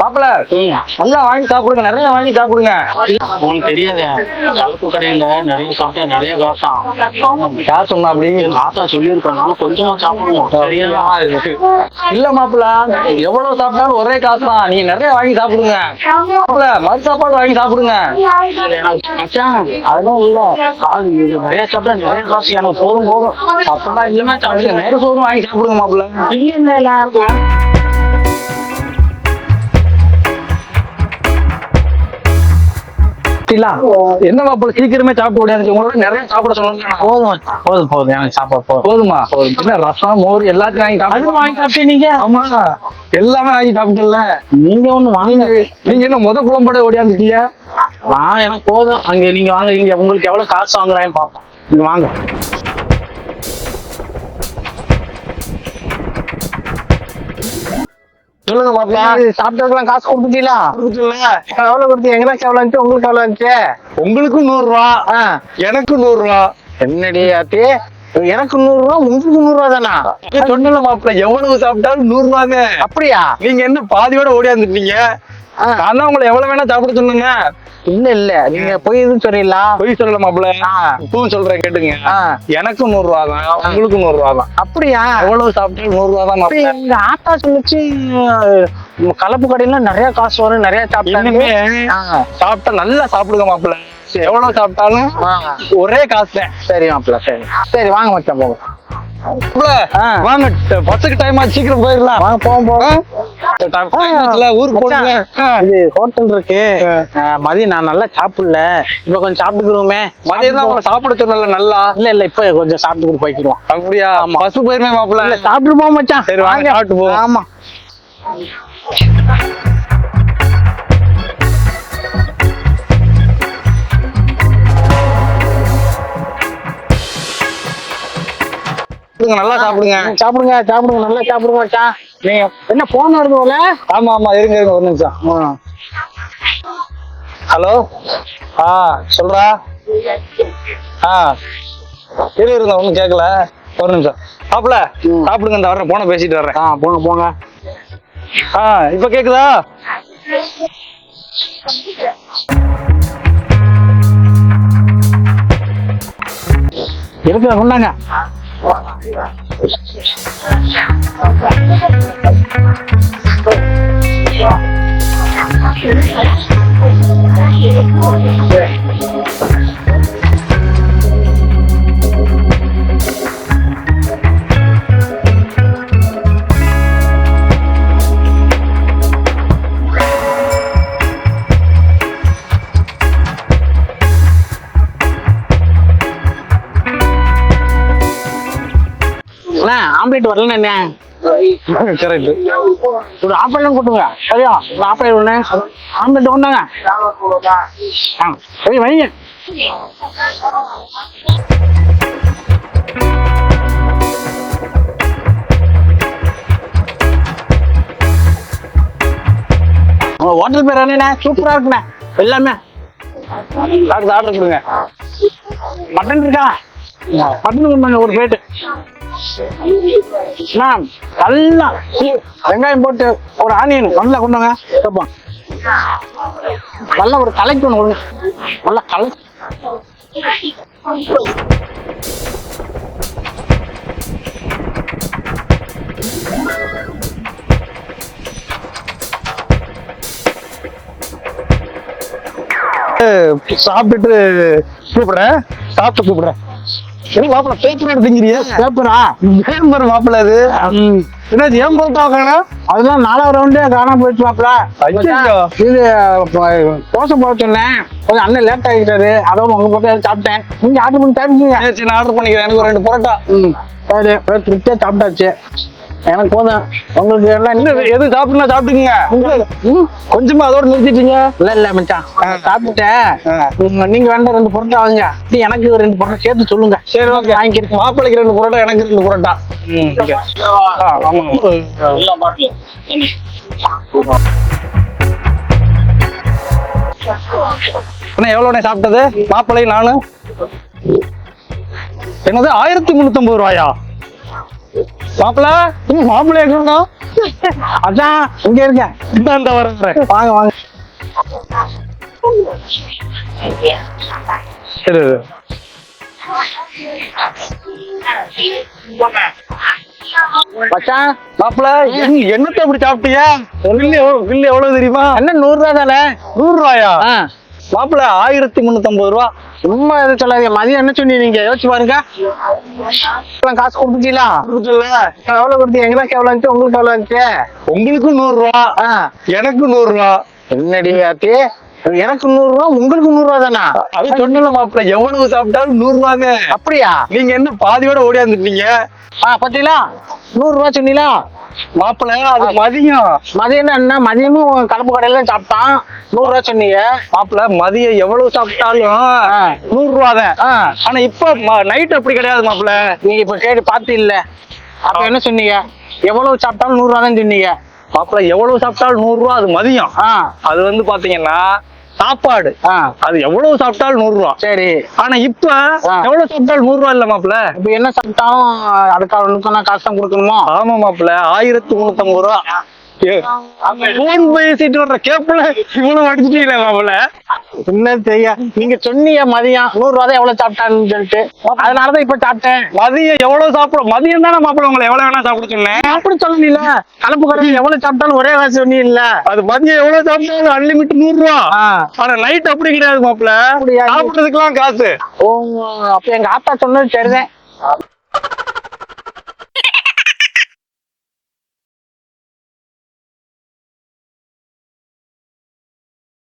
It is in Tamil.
மாப்பிள நல்லா வாங்கி சாப்பிடுங்க நிறைய வாங்கி சாப்பிடுங்க உங்களுக்கு தெரியாது கலப்பு கடையில நிறைய சாப்பிட்டா நிறைய காசாம் யார் சொன்னா அப்படி ஆத்தா சொல்லியிருக்காங்க கொஞ்சமா சாப்பிடுவோம் இல்ல மாப்பிள எவ்வளவு சாப்பிட்டாலும் ஒரே காசு தான் நீங்க நிறைய வாங்கி சாப்பிடுங்க மாப்பிள மறு சாப்பாடு வாங்கி சாப்பிடுங்க அதெல்லாம் இல்ல காசு நிறைய சாப்பிட்டா நிறைய காசு எனக்கு போதும் போதும் அப்படிலாம் இல்லமே சாப்பிடுங்க நேர சோறும் வாங்கி சாப்பிடுங்க மாப்பிள என்ன மாப்பிள சீக்கிரமே சாப்பிட முடியாது உங்களோட நிறைய சாப்பிட சொல்லுங்க போதும் போதும் போதும். எனக்கு சாப்பாடு போதும். போதுமா? என்ன ரசம் மோர் எல்லாத்தையும் வாங்கி அது சாப்பிடுங்க வாங்கி சாப்பிட்டேன் நீங்க. ஆமா எல்லாமே வாங்கி சாப்பிட்டல நீங்க ஒண்ணு வாங்க நீங்க என்ன முத குழம்போட ஓடியாந்துட்டீங்க நான் எனக்கு போதும். அங்க நீங்க வாங்க இங்க உங்களுக்கு எவ்வளவு காசு வாங்குறான்னு பாப்போம் நீங்க வாங்க. சொல்லுங்க மாப்பிள சாப்பிட்டதுக்கெல்லாம் காசு கொடுத்துட்டீங்களா? கொடுத்துட்டீங்களா? எவ்வளவு கொடுத்து எங்களுக்கு எவ்வளவு இருந்துச்சு உங்களுக்கு எவ்வளவு இருந்துச்சு உங்களுக்கு நூறு ரூபா எனக்கு நூறு ரூபா என்னடி ஆத்தி? எனக்கு நூறு ரூபா உங்களுக்கு நூறு ரூபா தானா சொன்னல மாப்பிள எவ்வளவு சாப்பிட்டாலும் நூறு ரூபாங்க அப்படியா? நீங்க என்ன பாதியோட ஓடியாந்துட்டீங்க. நான் தான் உங்களை எவ்வளவு வேணா சாப்பிட சொன்னேங்க. இல்ல இல்ல. நீங்க போய் எதுவும் சொல்லிடலாம் பொய் சொல்லல மாப்பிள ஆ. இப்பவும் சொல்றேன் கேட்டுங்க. எனக்கு நூறு ரூபா தான் உங்களுக்கு நூறு ரூபா தான். அப்படியா? எவ்வளவு சாப்பிட்டாலும் நூறு ரூபா தான் எங்க ஆத்தா சொல்லுச்சு கலப்பு கடையில நிறைய காசு வரும் நிறைய சாப்பிட்டாங்க. சாப்பிட்டா நல்லா சாப்பிடுங்க மாப்பிள எவ்வளவு சாப்பிட்டாலும். ஒரே காசு தான். சரி மாப்பிள்ள சரி. சரி வாங்க மச்சான் போங்க. வாங்க பஸ்ஸுக்கு டைம் ஆச்சு சீக்கிரம் போயிடலாம். வாங்க போவோம் போவோம். ஊருக்கு போடுங்க. இது ஹோட்டல் இருக்கு. மதியம் நான் நல்லா சாப்பிடல. இப்ப கொஞ்சம் சாப்பிட்டுக்கிறோமே. மதியம் தான் சாப்பிட சொன்னல நல்லா. இல்ல இல்ல இப்ப கொஞ்சம் சாப்பிட்டு போய்க்கிடுவோம். அப்படியா? பஸ் போயிருமே மாப்பிள இல்ல சாப்பிட்டு போவோம் மச்சான். சரி, வாங்க, சாப்பிட்டு போவோம். ஆமா. சாப்பிடுங்க, நல்லா சாப்பிடுங்க. சாப்பிடுங்க சாப்பிடுங்க நல்லா சாப்பிடுங்க மச்சான் நீங்க என்ன போன் வருது போல? ஆமா ஆமா இருங்க இருங்க ஒரு நிமிஷம். ஹலோ? ஆ சொல்றா. ஆ. இரு இருங்க ஒன்றும் கேட்கல ஒரு நிமிஷம். மாப்பிள. சாப்பிடுங்க இந்த வர்றேன் போன பேசிட்டு வர்றேன். ஆ போங்க போங்க. ஆ இப்ப கேக்குதா? இருக்கு கொண்டாங்க அண்ணா ஆம்லேட் வரலண்ணே என்ன கரெக்ட் ஒரு ஆப்பிள் கொடுங்க சரியா? ஒரு ஆப்பிள் ஒண்ணு. ஆம்லெட் கொண்டாங்க. ஆ, சரி வைங்க. உங்க ஹோட்டல் பேர் என்னண்ணே? சூப்பரா இருக்குண்ணே. எல்லாமே. ஆர்டர் கொடுங்க. மட்டன் இருக்கா? மட்டன் கொண்டாங்க ஒரு பிளேட்டு மேம் நல்லா வெங்காயம் போட்டு ஒரு ஆனியன் நல்லா கொண்டாங்க கேட்போம் நல்லா ஒரு கலைக்கு ஒன்று கொடுங்க. நல்லா கலை சாப்பிட்டுட்டு கூப்பிடுறேன். சாப்பிட்டு கூப்பிடுறேன். மாப்பிள பேப்பர் எடுத்துங்கிறியா பேப்பரா? பேப்பர் மாப்பிள அது? என்னாச்சு ஏன் வாங்கணும் அதெல்லாம் நாலாவது ரவுண்டே காணாம போயிடுச்சு மாப்பிள. இது தோசை போட சொன்னேன். கொஞ்சம் அண்ணன் லேட் ஆகிட்டாரு உங்க பக்கம் சாப்பிட்டேன். நீங்க ஆர்டர் பண்ணி சாப்பிட்டீங்க நான் ஆர்டர் பண்ணிக்கிறேன். எனக்கு ஒரு ரெண்டு பரோட்டா. சரி திருப்தியா சாப்பிட்டாச்சு. எனக்கு போதும். உங்களுக்கு எல்லாம் இன்னும் எது சாப்பிடுனா சாப்பிட்டுக்குங்க. கொஞ்சமா அதோட நிறுத்திட்டீங்க. இல்ல இல்ல மச்சான். சாப்பிட்டுட்டேன். நீங்க வேண்டாம் ரெண்டு பொருட்டா வாங்க எனக்கு ரெண்டு பொருட்டை சேர்த்து சொல்லுங்க. சரி ஓகே. வாங்கிக்கிறேன். மாப்பிளைக்கு ரெண்டு பரோட்டா எனக்கு ரெண்டு பரோட்டா. அண்ணா எவ்வளோண்ணே சாப்பிட்டது? மாப்பிள்ளை நானு? என்னது ஆயிரத்தி முந்நூத்தம்பது ரூபாயா? மாப்பிள மாப்பிள்ளை எங்க அதான் இங்க இருக்க இந்த வரேன் வாங்க வாங்க. சரி. மச்சான் மாப்பிள என்ன- என்னத்த இப்படி சாப்பிட்டீங்க? பில்லு எவ்வளவு தெரியுமா? என்ன நூறு ரூபா தானே? நூறு ரூபாயா ஆ மாப்பிள ஆயிரத்தி முன்னூத்தி ஐம்பது ரூபா. சும்மா எதுவும் சொல்லாதீங்க. மதியம் என்ன சொன்னீங்க நீங்க? யோசிச்சு பாருங்க. காசு கொடுத்துட்டீங்களா? எவ்வளவு கொடுத்தீங்க? எங்களுக்கு எவ்வளவு இருந்துச்சு? உங்களுக்கு எவ்வளவு இருந்துச்சு? உங்களுக்கு நூறு ரூபா. ஆ. எனக்கு நூறு ரூபா. என்னடி ஆத்தி எனக்கு நூறு ரூபா உங்களுக்கு நூறு ரூபா தானா? அது சொன்னல மாப்பிள எவ்வளவு சாப்பிட்டாலும் நூறு ரூபாங்க. அப்படியா? நீங்க என்ன பாதியோட ஓடியாந்துட்டீங்க? ஆ பாத்தீங்களா? நூறு ரூபா சொன்னீங்களா? மாப்பிள அது மதியம். மதியம் என்ன மதியமும் கலப்பு கடையில சாப்பிட்டான். நூறு ரூபா சொன்னீங்க. மாப்பிள மதியம் எவ்வளவு சாப்பிட்டாலும். நூறு ரூபா தான். ஆனா இப்ப நைட் அப்படி கிடையாது மாப்பிள. நீங்க இப்ப கேட்டு பார்த்து இல்ல. அப்ப என்ன சொன்னீங்க? எவ்வளவு சாப்பிட்டாலும் நூறு ரூபா தான் சொன்னீங்க. மாப்பிள எவ்வளவு சாப்பிட்டாலும் நூறு ரூபா அது மதியம். அது வந்து பாத்தீங்கன்னா சாப்பாடு. அது எவ்வளவு சாப்பிட்டாலும் நூறு ரூபா. சரி. ஆனா இப்ப. எவ்வளவு சாப்பிட்டாலும் நூறு ரூபா இல்ல மாப்பிள இப்ப என்ன சாப்பிட்டாலும் அதுக்காக காசு தான் கொடுக்கணுமோ? ஆமா மாப்பிள ஆயிரத்தி முன்னூத்தி ஐம்பது ரூபா. போன் பேசிட்டு வர்ற கேப்ல இவ்வளவு அடிச்சிட்டீங்களே மாப்பிள என்ன தெரியா நீங்க சொன்னீங்க மதியம். நூறு ரூபா தான் எவ்வளவு சாப்பிட்டான்னு சொல்லிட்டு. அதனாலதான் இப்ப சாப்பிட்டேன். மதியம் எவ்வளவு சாப்பிட மதியம் தானே மாப்பிள உங்களை எவ்வளவு வேணா சாப்பிட சொன்னேன். அப்படி சொல்லல கலப்பு கடையில் எவ்வளவு சாப்பிட்டாலும் ஒரே காசு சொன்னீங்கல்ல அது மதியம் எவ்வளவு சாப்பிட்டாலும் அன்லிமிட் நூறு ரூபா. ஆனா நைட் அப்படி கிடையாது மாப்பிள அப்படியா? சாப்பிட்டதுக்கெல்லாம் காசு. ஓ அப்ப எங்க ஆத்தா சொன்னது சரிதான்.